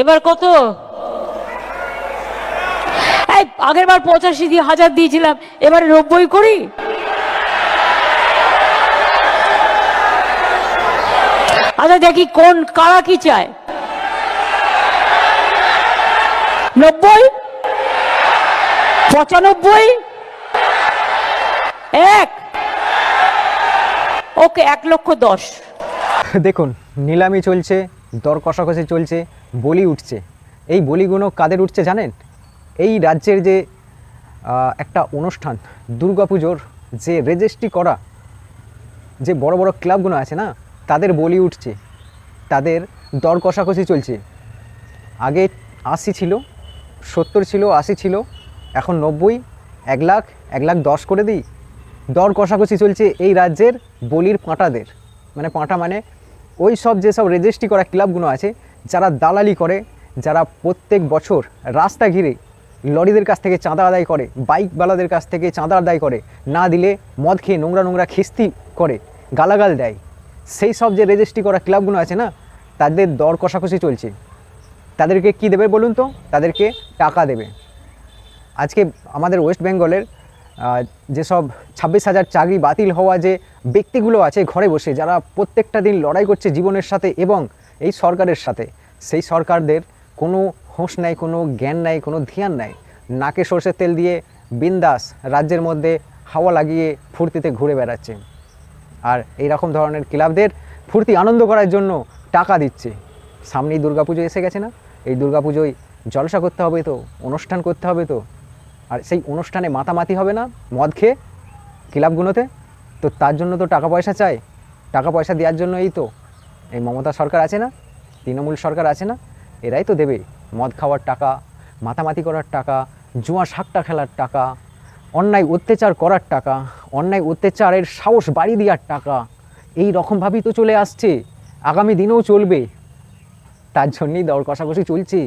এবার কত? আগের বার পঁচাশি দিয়ে হাজার দিয়েছিলাম, এবারে নব্বই করি? আচ্ছা দেখি কোন, কারা কি চায়? নব্বই? পঁচানব্বই? এক? ওকে, এক লক্ষ দশ। দেখুন, নিলামি চলছে দর কষাকষি চলছে, বলি উঠছে। এই বলিগুলো কাদের উঠছে জানেন? এই রাজ্যের যে একটা অনুষ্ঠান দুর্গাপুজোর যে রেজিস্ট্রি করা, যে বড় বড় ক্লাবগুলো আছে না, তাদের বলি উঠছে, তাদের দর কষাকষি চলছে। আগে আশি ছিল, সত্তর ছিল, আশি ছিল, এখন নব্বই, এক লাখ এক লাখ দশ করে দিই। দর কষাকষি চলছে এই রাজ্যের বলির পাঁটাদের। মানে পাঁটা মানে ওই সব যেসব রেজিস্ট্রি করা ক্লাবগুলো আছে, যারা দালালি করে, যারা প্রত্যেক বছর রাস্তা ঘিরে লরিদের কাছ থেকে চাঁদা আদায় করে বাইকওয়ালাদের কাছ থেকে চাঁদা আদায় করে, না দিলে মদ খেয়ে নোংরা নোংরা খিস্তি করে, গালাগাল দেয়, সেই সব যে রেজিস্ট্রি করা ক্লাবগুলো আছে না, তাদের দর কষাকষি চলছে। তাদেরকে কি দেবে বলুন তো? তাদেরকে টাকা দেবে। আজকে আমাদের ওয়েস্ট বেঙ্গলের যেসব ছাব্বিশ হাজার চাকরি বাতিল হওয়া যে ব্যক্তিগুলো আছে ঘরে বসে, যারা প্রত্যেকটা দিন লড়াই করছে জীবনের সাথে এবং এই সরকারের সাথে, সেই সরকারদের কোনো হোঁশ নাই, কোনো জ্ঞান নাই, কোনো ধ্যান নাই। নাকে সর্ষের তেল দিয়ে বিন্দাস রাজ্যের মধ্যে হাওয়া লাগিয়ে ফুর্তিতে ঘুরে বেড়াচ্ছে। আর এই রকম ধরনের ক্লাবদের ফুর্তি আনন্দ করার জন্য টাকা দিচ্ছে। সামনেই দুর্গাপুজো এসে গেছে না? এই দুর্গাপুজোয় জলসা করতে হবে তো, অনুষ্ঠান করতে হবে তো। আর সেই অনুষ্ঠানে মাতামাতি হবে না, মদ খেয়ে ক্লাবগুলোতে তো তার জন্য তো টাকা পয়সা চাই। টাকা পয়সা দেওয়ার জন্য এই তো। এই মমতা সরকার আছে না? তৃণমূল সরকার আছে না? এরাই তো দেবে। মদ খাওয়ার টাকা, মাতামাতি করার টাকা, জুয়া সাকটা খেলার টাকা, অন্যায় অত্যাচার করার টাকা, অন্যায় অত্যাচারের সাহস বাড়ি দেওয়ার টাকা, এই রকমভাবেই তো চলে আসছে। আগামী দিনেও চলবে। তার জন্যই দর কষাকষি চলছে।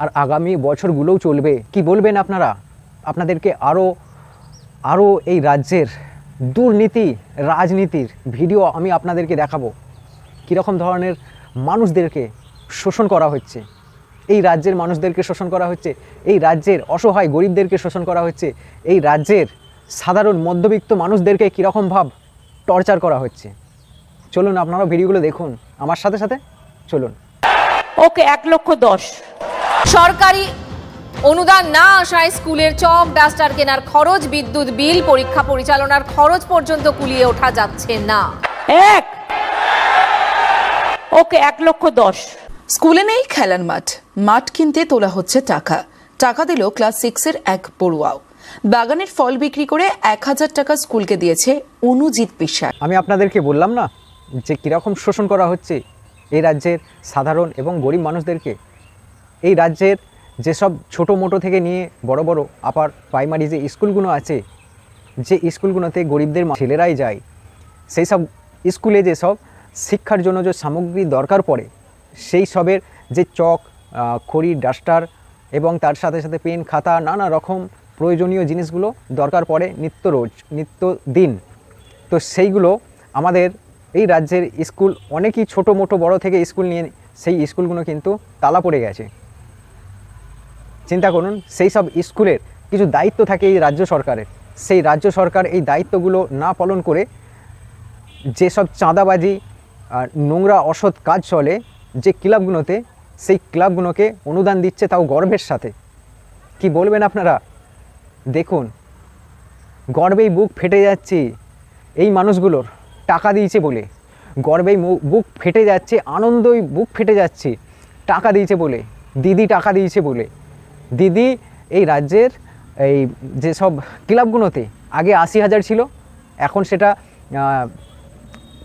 আর আগামী বছরগুলোও চলবে। কি বলবেন আপনারা? আপনাদেরকে আরও আরও এই রাজ্যের দুর্নীতি, রাজনীতির ভিডিও আমি আপনাদেরকে দেখাবো। কীরকম ধরনের মানুষদেরকে শোষণ করা হচ্ছে। এই রাজ্যের মানুষদেরকে শোষণ করা হচ্ছে, এই রাজ্যের অসহায় গরিবদেরকে শোষণ করা হচ্ছে, এই রাজ্যের সাধারণ মধ্যবিত্ত মানুষদেরকে কীরকম ভাব টর্চার করা হচ্ছে। চলুন আপনারাও ভিডিওগুলো দেখুন। আমার সাথে সাথে চলুন। ওকে, এক লক্ষ দশ। সরকারি অনুদান না আসায় স্কুলের চক ডাস্টার কেনার খরচ বিদ্যুৎ বিল পরীক্ষা পরিচালনার খরচ পর্যন্ত কুলিয়ে ওঠা যাচ্ছে না। এক। ওকে এক লক্ষ দশ। স্কুলে নেই খেলার মাঠ। মাঠ কিনতে তোলা হচ্ছে টাকা। টাকা দিল ক্লাস সিক্সের এক পড়ুয়াও। বাগানের ফল বিক্রি করে এক হাজার টাকা স্কুলকে দিয়েছে অনুজিৎ বিশ্বাস। আমি আপনাদেরকে বললাম না যে কীরকম শোষণ করা হচ্ছে এই রাজ্যের সাধারণ এবং গরিব মানুষদেরকে? এই রাজ্যের যেসব ছোটো মোটো থেকে নিয়ে বড় বড় আপার প্রাইমারি যে স্কুলগুলো আছে, যে স্কুলগুলোতে গরিবদের ছেলেরাই যায়, সেই সব স্কুলে যেসব শিক্ষার জন্য যে সামগ্রী দরকার পড়ে, সেই সবের যে চক খড়ি, ডাস্টার এবং তার সাথে সাথে পেন, খাতা, নানা রকম প্রয়োজনীয় জিনিসগুলো দরকার পড়ে নিত্য রোজ, নিত্য দিন। তো সেইগুলো আমাদের এই রাজ্যের স্কুল অনেকই ছোটো মোটো বড় থেকে স্কুল নিয়ে সেই স্কুলগুলো কিন্তু তালা পড়ে গেছে। চিন্তা করুন, সেই সব স্কুলের কিছু দায়িত্ব থাকে এই রাজ্য সরকারের। সেই রাজ্য সরকার এই দায়িত্বগুলো না পালন করে যেসব চাঁদাবাজি নোংরা অসৎ কাজ চলে যে ক্লাবগুলোতে, সেই ক্লাবগুলোকে অনুদান দিচ্ছে তাও গর্বের সাথে। কি বলবেন আপনারা? দেখুন, গর্বেই বুক ফেটে যাচ্ছে এই মানুষগুলোর, টাকা দিয়েছে বলে। গর্বেই বুক ফেটে যাচ্ছে, আনন্দই বুক ফেটে যাচ্ছে, টাকা দিয়েছে বলে, দিদি টাকা দিয়েছে বলে। দিদি, এই রাজ্যের এই যেসব ক্লাবগুলোতে আগে আশি হাজার ছিল, এখন সেটা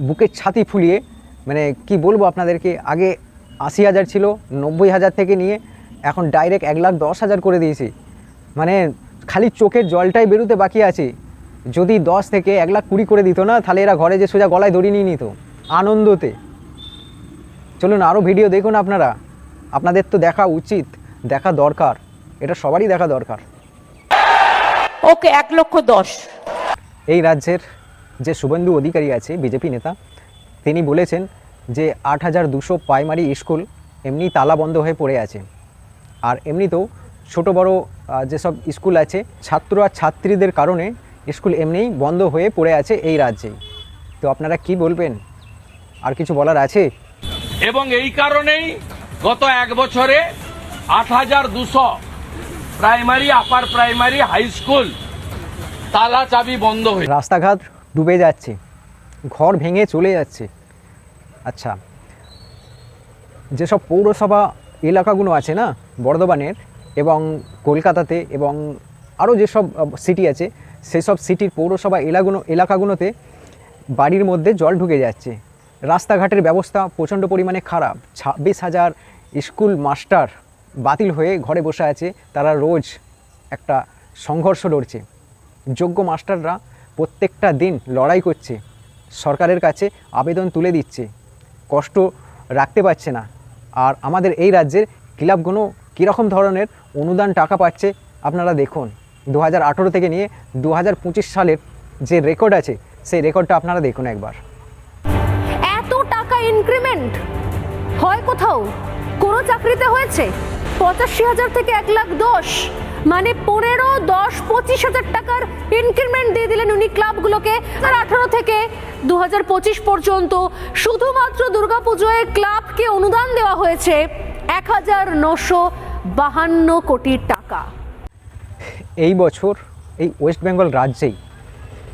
বুকের ছাতি ফুলিয়ে মানে কি বলব আপনাদেরকে, আগে আশি হাজার ছিল, নব্বই হাজার থেকে নিয়ে এখন ডাইরেক্ট এক লাখ দশ হাজার করে দিয়েছি। মানে খালি চোখের জলটাই বেরোতে বাকি আছে। যদি দশ থেকে এক লাখ কুড়ি করে দিত না, তাহলে এরা ঘরে যে সোজা গলায় দড়ি নিয়ে নিত, আনন্দতে। চলুন আরও ভিডিও দেখুন আপনারা। আপনাদের তো দেখা উচিত, দেখা দরকার। এটা সবারই দেখা দরকার। ওকে এক লক্ষ দশ। এই রাজ্যের যে শুভেন্দু অধিকারী আছে বিজেপি নেতা তিনি বলেছেন যে আট হাজার দুশো প্রাইমারি স্কুল এমনি তালা বন্ধ হয়ে পড়ে আছে। আর এমনিতেও ছোট বড় যেসব স্কুল আছে ছাত্র আর ছাত্রীদের কারণে স্কুল এমনিই বন্ধ হয়ে পড়ে আছে এই রাজ্যেই তো আপনারা কি বলবেন? আর কিছু বলার আছে? এবং এই কারণেই গত এক বছরে আট হাজার দুশো primary upper primary high school তালা চাবি বন্ধ হয়ে রাস্তাঘাট ডুবে যাচ্ছে, ঘর ভেঙে চলে যাচ্ছে। আচ্ছা যেসব পৌরসভা এলাকাগুলো আছে না, বর্ধমানের এবং কলকাতাতে এবং আরও যেসব সিটি আছে, সেসব সিটির পৌরসভা এলাকাগুলো এলাকাগুলোতে বাড়ির মধ্যে জল ঢুকে যাচ্ছে। রাস্তাঘাটের ব্যবস্থা প্রচণ্ড পরিমাণে খারাপ। ছাব্বিশ হাজার স্কুল মাস্টার বাতিল হয়ে ঘরে বসে আছে, তারা রোজ একটা সংঘর্ষ লড়ছে। যোগ্য মাস্টাররা প্রত্যেকটা দিন লড়াই করছে, সরকারের কাছে আবেদন তুলে দিচ্ছে, কষ্ট রাখতে পারছে না। আর আমাদের এই রাজ্যের ক্লাবগুলো কীরকম ধরনের অনুদান টাকা পাচ্ছে, আপনারা দেখুন। দু হাজার আঠেরো থেকে নিয়ে দু হাজার পঁচিশ সালের যে রেকর্ড আছে, সেই রেকর্ডটা আপনারা দেখুন একবার। এত টাকা ইনক্রিমেন্ট হয় কোথাও? কোনো চাকরিতে হয়েছে? পঁচাশি হাজার থেকে এক লাখ দশ মানে পনেরো, দশ, পঁচিশ হাজার টাকার ইনক্রিমেন্ট দিয়ে দিলেন উনি ক্লাবগুলোকে। আর আঠারো থেকে দু হাজার পঁচিশ পর্যন্ত শুধুমাত্র দুর্গাপুজোয় ক্লাবকে অনুদান দেওয়া হয়েছে এক হাজার নশো বাহান্ন কোটি টাকা। এই বছর এই ওয়েস্ট বেঙ্গল রাজ্যেই,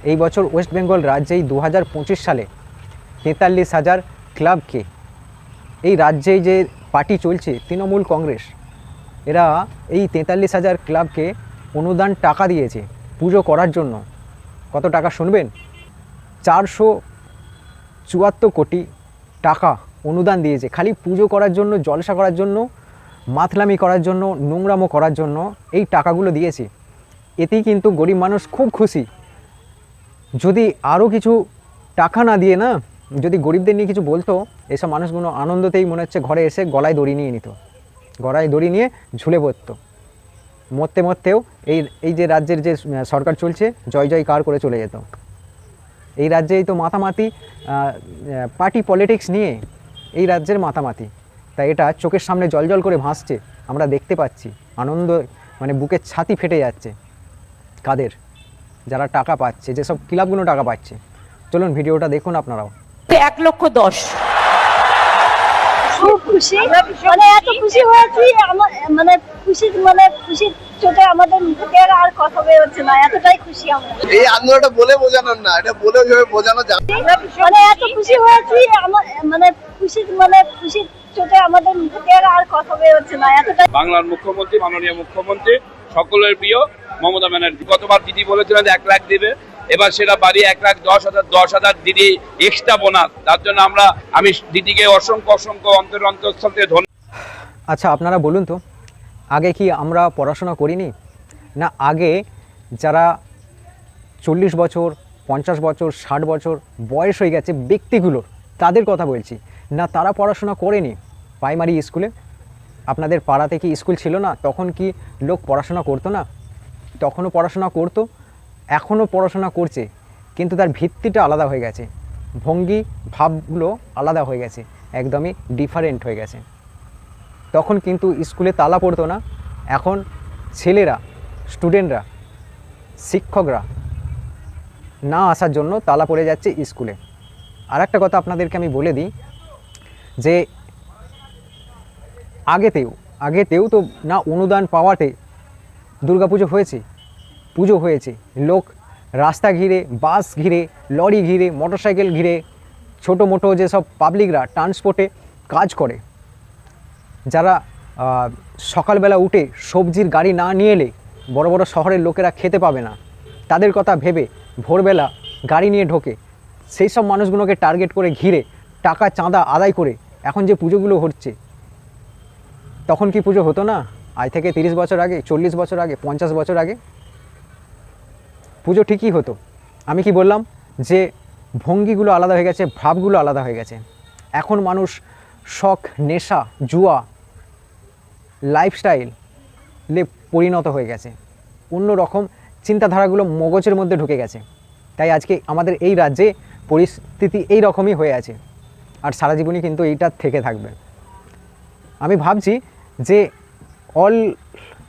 এই বছর ওয়েস্ট বেঙ্গল রাজ্যেই দু হাজার পঁচিশ সালে তেতাল্লিশ হাজার ক্লাবকে, এই রাজ্যে যে পার্টি চলছে, তৃণমূল কংগ্রেস এরা এই তেতাল্লিশ হাজার ক্লাবকে অনুদান টাকা দিয়েছে পুজো করার জন্য। কত টাকা শুনবেন? চারশো চুয়াত্তর কোটি টাকা অনুদান দিয়েছে। খালি পুজো করার জন্য, জলসা করার জন্য, মাতলামি করার জন্য, নোংরামো করার জন্য এই টাকাগুলো দিয়েছে। এতেই কিন্তু গরিব মানুষ খুব খুশি। যদি আরও কিছু টাকা না দিয়ে না, যদি গরিবদের নিয়ে কিছু বলতো, এসব মানুষগুলো আনন্দতেই মনে হচ্ছে ঘরে এসে গলায় দড়ি নিয়ে নিত। গলায় দড়ি নিয়ে ঝুলে পড়তো। মরতে মরতেও এই এই যে রাজ্যের যে সরকার চলছে, জয় জয় কার করে চলে যেত। এই রাজ্যেই তো মাতামাতি পার্টি পলিটিক্স নিয়ে এই রাজ্যের মাতামাতি। তাই এটা চোখের সামনে জল করে ভাসছে, আমরা দেখতে পাচ্ছি। আনন্দ মানে বুকের ছাতি ফেটে যাচ্ছে কাদের, যারা টাকা পাচ্ছে, যেসব ক্লাবগুলো টাকা পাচ্ছে। চলুন, ভিডিওটা দেখুন আপনারাও। এক লক্ষ দশ। খুব খুশি। মানে এত খুশি। হয়েছি মানে খুশি মানে খুশির চোটে আমাদের মুখে আর কথা বের হচ্ছে না এতটাই খুশি আমরা। এই আন্দোলনটা বলে বোঝানোর না এটা বলে ওইভাবে বোঝানো যাবে মানে এত খুশি। হয়েছি মানে খুশি মানে খুশির চোটে আমাদের মুখে আর কথা বের হচ্ছে না এতটাই বাংলার মুখ্যমন্ত্রী মাননীয় মুখ্যমন্ত্রী সকলের প্রিয় মমতা ব্যানার্জি। গতবার দিদি বলেছিলেন যে এক লাখ দেবে? এবার সেটা বাড়ি এক লাখ দশ হাজার দশ হাজার দিদি এক্সট্রা বোনাস তার জন্য আমরা, আমি দিদিকে অসংখ্য অসংখ্য অন্তর অন্তঃস্থল থেকে ধন্যবাদ আচ্ছা আপনারা বলুন তো, আগে কি আমরা পড়াশোনা করিনি? না, আগে যারা চল্লিশ বছর, পঞ্চাশ বছর, ষাট বছর বয়স হয়ে গেছে ব্যক্তিগুলোর, তাদের কথা বলছি। না, তারা পড়াশোনা করেনি প্রাইমারি স্কুলে আপনাদের পাড়াতে কি স্কুল ছিল না? তখন কি লোক পড়াশোনা করতো না? তখনও পড়াশোনা করতো? এখনও পড়াশোনা করছে, কিন্তু তার ভিত্তিটা আলাদা হয়ে গেছে। ভঙ্গি ভাবগুলো আলাদা হয়ে গেছে, একদমই ডিফারেন্ট হয়ে গেছে। তখন কিন্তু স্কুলে তালা পড়তো না, এখন ছেলেরা স্টুডেন্টরা শিক্ষকরা না আসার জন্য তালা পড়ে যাচ্ছে স্কুলে। আর একটা কথা আপনাদেরকে আমি বলে দিই, যে আগেতেও আগেতেও তো না অনুদান পাওয়াতে দুর্গাপুজো হয়েছে পুজো হয়েছে। লোক রাস্তা ঘিরে, বাস ঘিরে, লরি ঘিরে, মোটরসাইকেল ঘিরে, ছোটো মোটো যেসব পাবলিকরা ট্রান্সপোর্টে কাজ করে, যারা সকালবেলা উঠে সবজির গাড়ি না নিয়ে এলে বড় বড় শহরের লোকেরা খেতে পাবে না। তাদের কথা ভেবে ভোরবেলা গাড়ি নিয়ে ঢোকে। সেই সব মানুষগুলোকে টার্গেট করে ঘিরে টাকা চাঁদা আদায় করে এখন যে পুজোগুলো হচ্ছে, তখন কি পুজো হতো না? আজ থেকে তিরিশ বছর আগে, চল্লিশ বছর আগে, পঞ্চাশ বছর আগে? পুজো ঠিকই হতো। আমি কি বললাম? যে ভঙ্গিগুলো আলাদা হয়ে গেছে, ভাবগুলো আলাদা হয়ে গেছে। এখন মানুষ শখ, নেশা, জুয়া লাইফস্টাইলে পরিণত হয়ে গেছে। অন্য রকম চিন্তাধারাগুলো মগজের মধ্যে ঢুকে গেছে। তাই আজকে আমাদের এই রাজ্যে পরিস্থিতি এই রকমই হয়ে আছে। আর সারা জীবনই কিন্তু এইটা থেকে থাকবে। আমি ভাবছি যে অল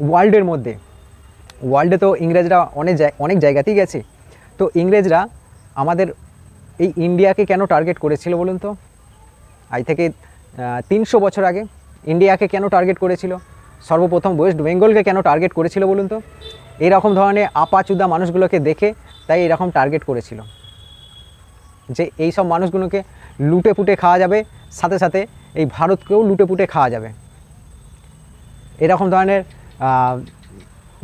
ওয়ার্ল্ডের মধ্যে ওয়ার্ল্ডে তো ইংরেজরা অনেক অনেক জায়গাতেই গেছে। তো ইংরেজরা আমাদের এই ইন্ডিয়াকে কেন টার্গেট করেছিল বলুন তো? আজ থেকে তিনশো বছর আগে ইন্ডিয়াকে কেন টার্গেট করেছিল? সর্বপ্রথম ওয়েস্ট বেঙ্গলকে কেন টার্গেট করেছিল বলুন তো? এইরকম ধরনের আপাচুদা মানুষগুলোকে দেখে তাই এরকম টার্গেট করেছিল। যে এই সব মানুষগুলোকে লুটে পুটে খাওয়া যাবে, সাথে সাথে এই ভারতকেও লুটে পুটে খাওয়া যাবে। এরকম ধরনের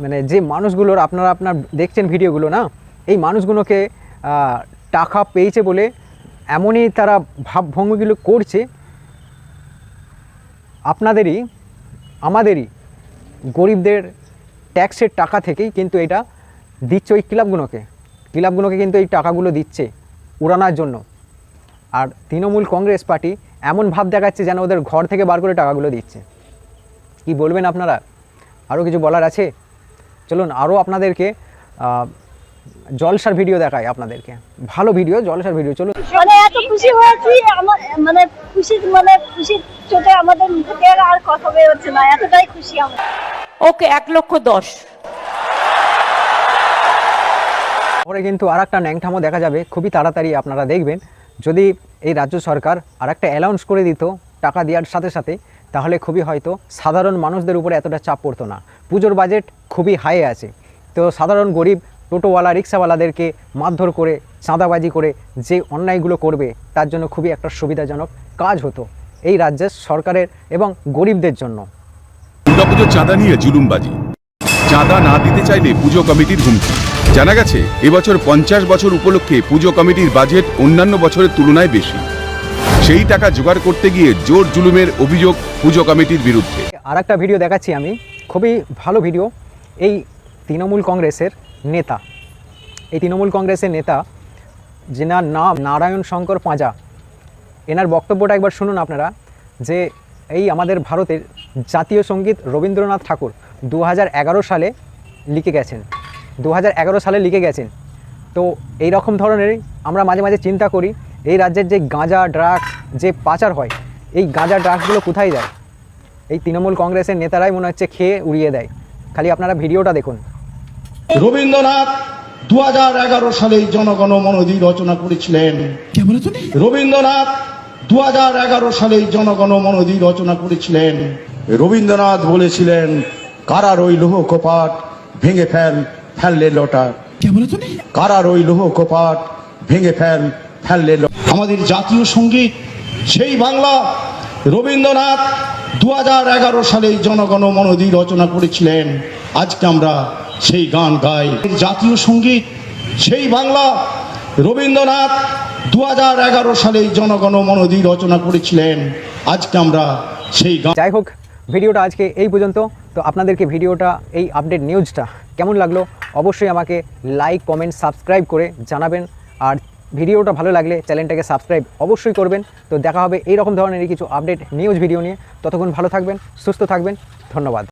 মানে যে মানুষগুলোর আপনারা আপনার দেখছেন ভিডিওগুলো না, এই মানুষগুলোকে টাকা পেয়েছে বলে এমনই তারা ভাবভঙ্গিগুলো করছে। আপনাদেরই, আমাদেরই গরিবদের ট্যাক্সের টাকা থেকেই কিন্তু এটা দিচ্ছে ওই ক্লাবগুলোকে। ক্লাবগুলোকে কিন্তু এই টাকাগুলো দিচ্ছে উড়ানোর জন্য। আর তৃণমূল কংগ্রেস পার্টি এমন ভাব দেখাচ্ছে যেন ওদের ঘর থেকে বার করে টাকাগুলো দিচ্ছে। কি বলবেন আপনারা? আরও কিছু বলার আছে? চলুন আরও আপনাদেরকে জলসার ভিডিও দেখায় আপনাদেরকে। ভালো ভিডিও জলসার ভিডিও চলুন। মানে এত খুশি হয়েছি আমার মানে খুশি মানে খুশির চোটে আমাদের মুখে আর কথা বেরোচ্ছে না এতটাই খুশি আমরা। ওকে এক লক্ষ দশ। পরে কিন্তু আর একটা ন্যাংঠামো দেখা যাবে খুবই তাড়াতাড়ি আপনারা দেখবেন। যদি এই রাজ্য সরকার আর একটা অ্যালাউন্স করে দিত টাকা দেওয়ার সাথে সাথে তাহলে খুবই হয়তো সাধারণ মানুষদের উপরে এতটা চাপ পড়তো না। পুজোর বাজেট খুবই হাই আছে। তো সাধারণ গরিব টোটোওয়ালা, রিক্সাওয়ালাদেরকে মারধর করে, চাঁদাবাজি করে যে অন্যায়গুলো করবে, তার জন্য খুবই একটা সুবিধাজনক কাজ হতো এই রাজ্যের সরকারের এবং গরিবদের জন্য। দুর্গাপুজোর চাঁদা নিয়ে জুলুমবাজি। চাঁদা না দিতে চাইলে পুজো কমিটির হুমকি। জানা গেছে, এবছর পঞ্চাশ বছর উপলক্ষে পুজো কমিটির বাজেট অন্যান্য বছরের তুলনায় বেশি। সেই টাকা জোগাড় করতে গিয়ে জোর জুলুমের অভিযোগ পুজো কমিটির বিরুদ্ধে। আর একটা ভিডিও দেখাচ্ছি আমি। খুবই ভালো ভিডিও। এই তৃণমূল কংগ্রেসের নেতা। এই তৃণমূল কংগ্রেসের নেতা, যেনার নাম নারায়ণ শঙ্কর পাঁজা, এনার বক্তব্যটা একবার শুনুন আপনারা, যে এই আমাদের ভারতের জাতীয় সংগীত রবীন্দ্রনাথ ঠাকুর দু হাজার এগারো সালে লিখে গেছেন। দু হাজার এগারো সালে লিখে গেছেন। তো এই রকম ধরনেরই আমরা মাঝে মাঝে চিন্তা করি, এই রাজ্যের যে গাঁজা, ড্রাগস যে পাচার হয় এই গাঁজা ড্রাগসগুলো কোথায় যায়? এই তৃণমূল কংগ্রেসের নেতারাই মনে হচ্ছে খেয়ে উড়িয়ে দেয়। খালি আপনারা ভিডিওটা দেখুন। রবীন্দ্রনাথ দু সালে জনগণ মনদি রচনা করেছিলেন। রবীন্দ্রনাথ দু সালে জনগণ মনদি রচনা করেছিলেন। রবীন্দ্রনাথ বলেছিলেন কারার ওই লোহ কপাট ভেঙে ফেল ফেললে লোটা। কারার ওই লোহ কপাট ভেঙে ফেল ফেললে লো- আমাদের জাতীয় সংগীত সেই বাংলা রবীন্দ্রনাথ দু হাজার সালে জনগণ মনদি রচনা করেছিলেন। আজকে আমরা সেই গান গাই। জাতীয় সংগীত, সেই বাংলা রবীন্দ্রনাথ দু হাজার সালে জনগণ মনদি রচনা করেছিলেন। আজকে আমরা সেই গান যাই হোক, ভিডিওটা আজকে এই পর্যন্ত। তো আপনাদেরকে ভিডিওটা, এই আপডেট নিউজটা কেমন লাগল? অবশ্যই আমাকে লাইক কমেন্ট সাবস্ক্রাইব করে জানাবেন। আর ভিডিওটা ভালো লাগলে চ্যানেলটাকে সাবস্ক্রাইব অবশ্যই করবেন। তো দেখা হবে এই রকম ধরনের কিছু আপডেট নিউজ ভিডিও নিয়ে। ততক্ষণ ভালো থাকবেন, সুস্থ থাকবেন। ধন্যবাদ।